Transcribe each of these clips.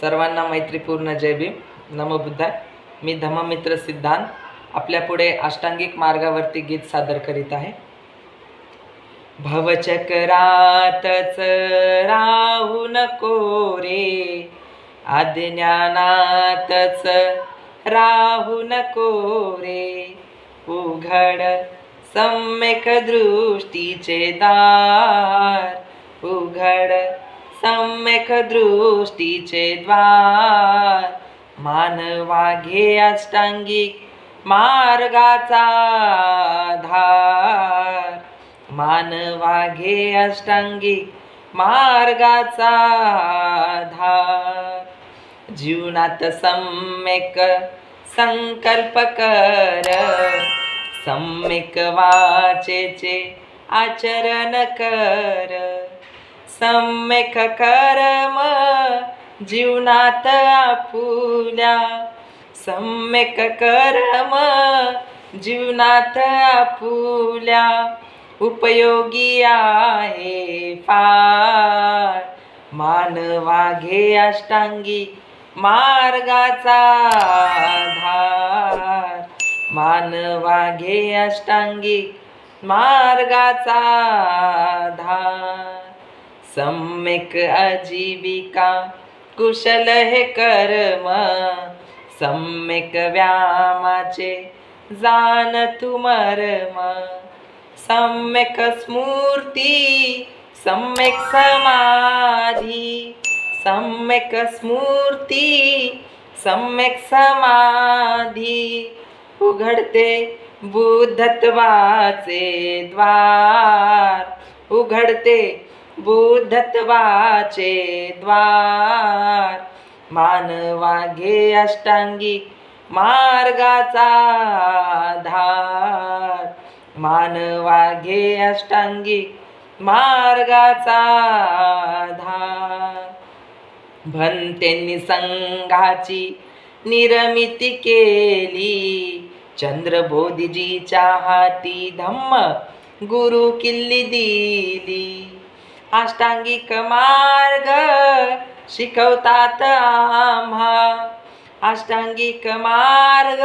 सर्वांना मैत्रीपूर्ण जय भीम. नमबुद्धाय मी धम्ममित्र सिद्धांत आपल्यापुढे अष्टांगिक मार्गावरती गीत सादर करीत आहे. भवचक्रातच राहू नको रे. अज्ञानातच राहू नको रे. उघड सम्यक दृष्टीचे दार. उघड सम्यक दृष्टीचे द्वार. मानवा घे अष्टांगिक मार्गाचा धार. मानवा घे अष्टांगिक मार्गाचा धार. जीवनात सम्यक संकल्प कर. सम्यक वाचेचे आचरण कर. सम्यक कर्म जीवनात आपुल्या। सम्यक कर्म जीवनात आपुल्या। उपयोगी आहे फार। मानवा घे अष्टांगी मार्गाचा धार मानवा घे अष्टांगी मार्गाचा धार सम्यक् आजीविका कुशल हे कर्म। सम्यक व्यामाचे जान तु मर्म। सम्यक स्मूर्ती सम्यक समाधी। सम्यक स्मूर्ती सम्यक समाधी। उघडते बुद्धत्वाचे द्वार। उघडते बुद्धत्वाचे द्वार. मानवा घे अष्टांगी मार्गाचा धार. मानवा घे अष्टांगी मार्गाचा धार. भंतेंनी संघाची निर्मिती केली. चंद्रबोधीजीच्या हाती धम्म गुरु किल्ली दिली. अष्टांगिक मार्ग शिकवतात आम्हा. अष्टांगिक मार्ग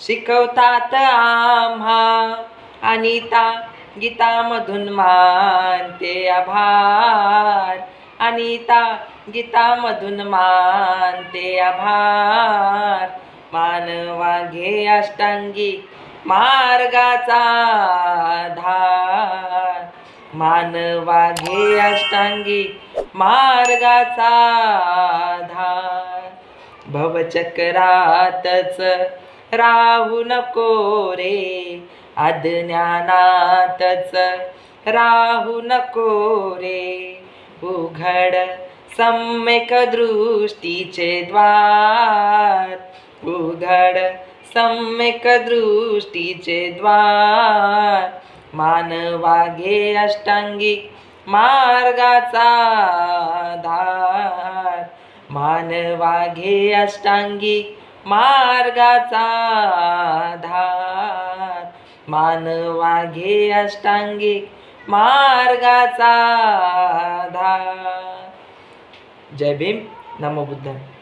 शिकवतात आम्हा. अनिता गीतामधून मानते आभार. अनिता गीतामधून मानते आभार. मानवा घे अष्टांगी मार्गाचा धार मानवा घे मार्गाचा आधार. भवचक्रातच राहू नको रे अज्ञानातच राहू नको रे. उघड सम्यक दृष्टीचे द्वार. उघड सम्यक दृष्टीचे द्वार. मानवागे अष्टांगी मार्गाचा धार. मानवागे अष्टांगी मार्गाचा धार. मानवागे अष्टांगी मार्गाचा धार. जय भीम नमो बुद्धाय.